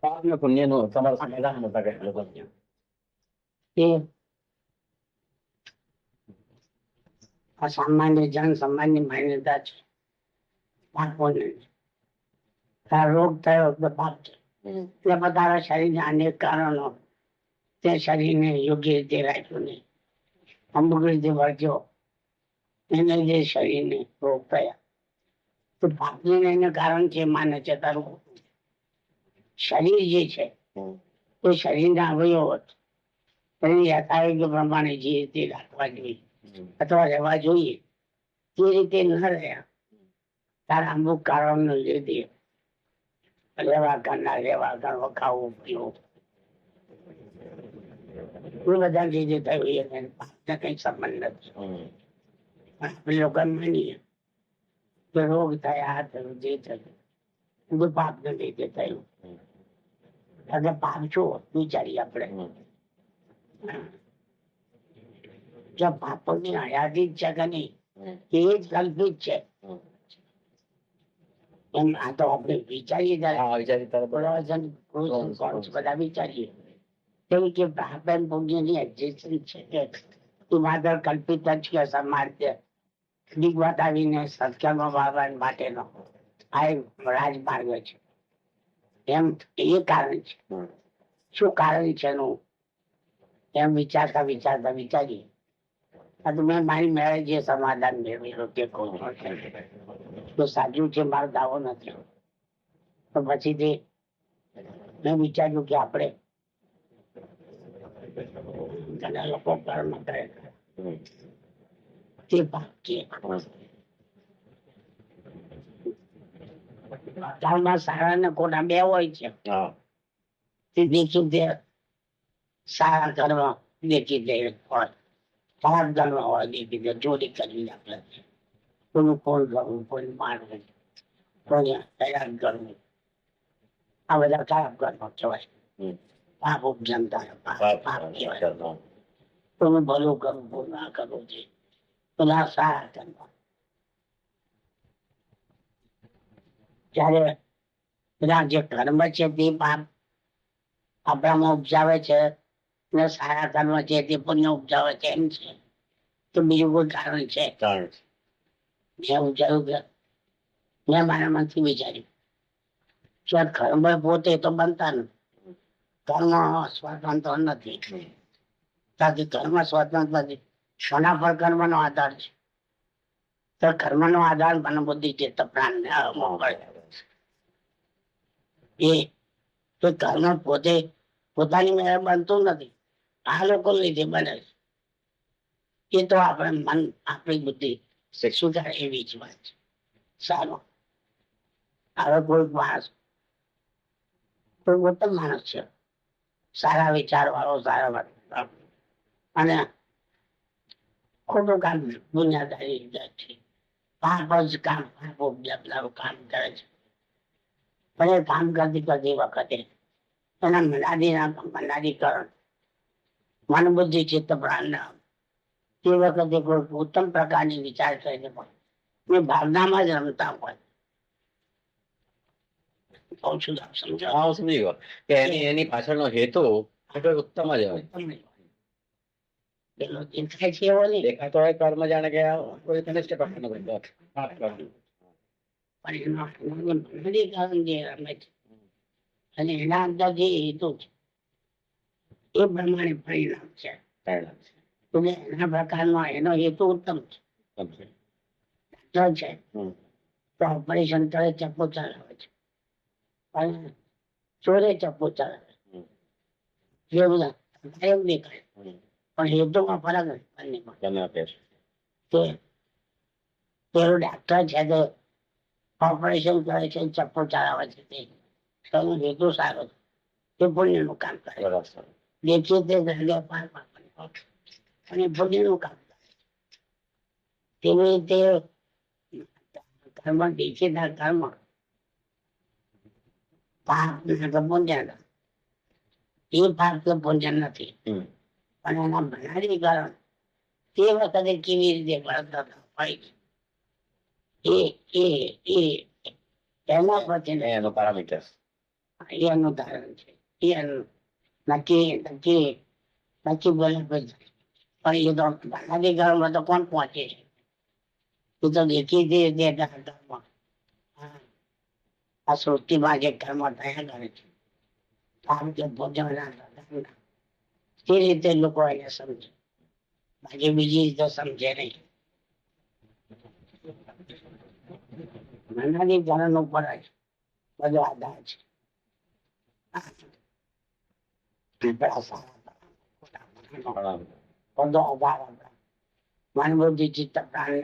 પાપ ને પુણ્યનું તમારા સમાધાન મોટા કહે લોકો એ આ સામાન્ય જન સામાન્ય માન્યતા છે પાપોને આ રોગ થયો એટલે પાપ છે એટલે બધા શરીરના અનેક કારણો તે શરીરને યોગ્ય રીતે રાખ્યું નહીં અમુક રીતે વર્ગ્યો એને જે શરીરને રોગ થયા તો પાપનું એનું કારણ છે માને છે તારું શરીર જે છે, એ શરીરના અવયવો એની યથાયોગ્ય પ્રમાણે જે રીતે રાખવા જોઈએ અથવા રહેવા જોઈએ તે રીતે ન રહ્યા, તારા અમુક કારણો લીધે રહેવા કરના રહેવા કરવા, ખાવું, પીવું. એ બધા જે થયું એને પાપને કઈ સંબંધ નથી. પણ આપણે લોકો કે રોગ થયા આ થયું જે થયું એ બધું પાપને લીધે થયું એટલે પાપ વિચારી આપણે જો પાપોની હયાતી છે કે નહીં એ જ કલ્પિત છે એમ આ તો આપણે વિચારીએ બધા વિચારીએ કેમ કે ભાપેન પુણ્યની એક્ઝિસ્ટન્સ છે કે એ માત્ર કલ્પિત જ કે સમાર્થ્ય દીક બતાવીને સત્કર્મ વાવવા માટેનો આ એક રાજમાર્ગ છે એમ એ કારણ છે. શું કારણ છે એનું? એમ વિચારતા વિચારતા વિચારીએ. આ તો મેં મારી મેળે જે સમાધાન મેળવેલું તે કહું તો સાચું છે મારો દાવો નથી. તો પછી તે મેં વિચાર્યું કે આપણે ઘણા લોકો કર્મ કરે. તે પાપ છે કર્મમાં સારા ને ખોટા બે હોય છે હા તે દેખી દે સારા કર્મ દેખી દે હોય ખરાબ કર્મ હોય દેખી દે ચોરી કરવી આપણે કોઈનું ફોન કરવું કોઈ મારવું કોઈ હેરાન કરવું આ બધા ખરાબ કર્મ કહેવાય હમ. પાપ ઉપજનતા પાપ પાપ પાપ કહેવાય ચાલો. કોઈનું ભલું કરવું ભૂલ ના કરવું છે બધા સારા કર્મ જ્યારે બધા જે કર્મ છે તે પાપ આપણામાં ઉપજાવે છે ને સારા કર્મ છે તે પુણ્ય ઉપજાવે છે એમ છે તો બીજું કોઈ કારણ છે. મેં ઉપજાવ્યું કે મેં મારા મનથી વિચાર્યું. કે કર્મ પોતે તો બનતા નથી. કર્મ સ્વતંત્ર નથી. તાકી કર્મ સ્વતંત્ર નથી. સોના પર કર્મનો આધાર છે. તો કર્મનો આધાર મને બુદ્ધિ ચિત્ત પ્રાણ ને કરે. એ કોઈ કર્મ પોતે પોતાની મેળે બનતું નથી. આ લોકો લીધે બને છે. એ તો આપણે મન, આપણી બુદ્ધિ સુધારે એવી જ વાત છે. સારું. હવે કોઈ માણસ, કોઈ ઉત્તમ માણસ છે. સારા વિચાર વાળો સારા અને ખોટું કામ દુનિયાદારી છે. પાપ જ કામ, પાપ ઉપજાવનારું કામ કરે છે. એ કામ કરતી કરતી વખતે એના મનાદીના મનાદીકરણ મન બુદ્ધિ ચિત્ત પ્રાણના તે વખતે કોઈ ઉત્તમ પ્રકારની વિચાર કરીને પણ મેં ભાવનામાં જ રમતા હોય. એની એની પાછળનો હેતુ ઉત્તમ જ હોય. દેખાય છે એવો નહીં. દેખાતો હોય કર્મ જાણે કે કોઈ કનિષ્ઠ પ્રકારનો કોઈ દોષ. પાપ કર્મ. પણ જે અને એના અંદર જે હેતુ છે એ પ્રમાણે પરિણામ છે એના પ્રકારનો એનો હેતુ ઉત્તમ છે. ડોક્ટર છે તો ઓપરેશન કરે ચપ્પો ચલાવે છે અને ચોરે ચપ્પો ચલાવે હમ. બધા દેખાય પણ હેતુમાં ફરક ગમે છે. પેલો ડાક્ટર છે તે ઓપરેશન કરે છે ચપ્પુ ચલાવે છે તે તેનો હેતુ સારો છે તે પુણ્યનું કામ કરે છે. બરાબર. દેખીએ તે જગ્યા પાર પાડવાની અને પુણ્યનું કામ કરે છે. તેવી રીતે કર્મ દેખીતા કર્મ પાપ ને કે પુણ્ય એ પાપ કે પુણ્ય નથી હમ. પણ એના બનાવીકરણ તે વખતે કેવી રીતે વર્તતા હોય છે. એ એ એ. એના પછી એનો પારામીટર એનું ધારણ છે. એનું નક્કી નક્કી નક્કી બોલે પણ એ તો અનાદિ ઘરમાં તો કોણ પહોંચે? છે એ તો દેખી દે દે કર્મ હા. આ સૃષ્ટિમાં જે કર્મ થયા કરે છે. આમ કે ભોજન રીતે લોકો એને સમજે. બાકી બીજી રીતે સમજે નહીં. અનાદિ કર્મ ઉપર જ બધો આધાર છે આપણા સારા ખોટા ગુનાહનો બધો અભાવ આપણા મન બુદ્ધિ ચિત્ત પ્રાણ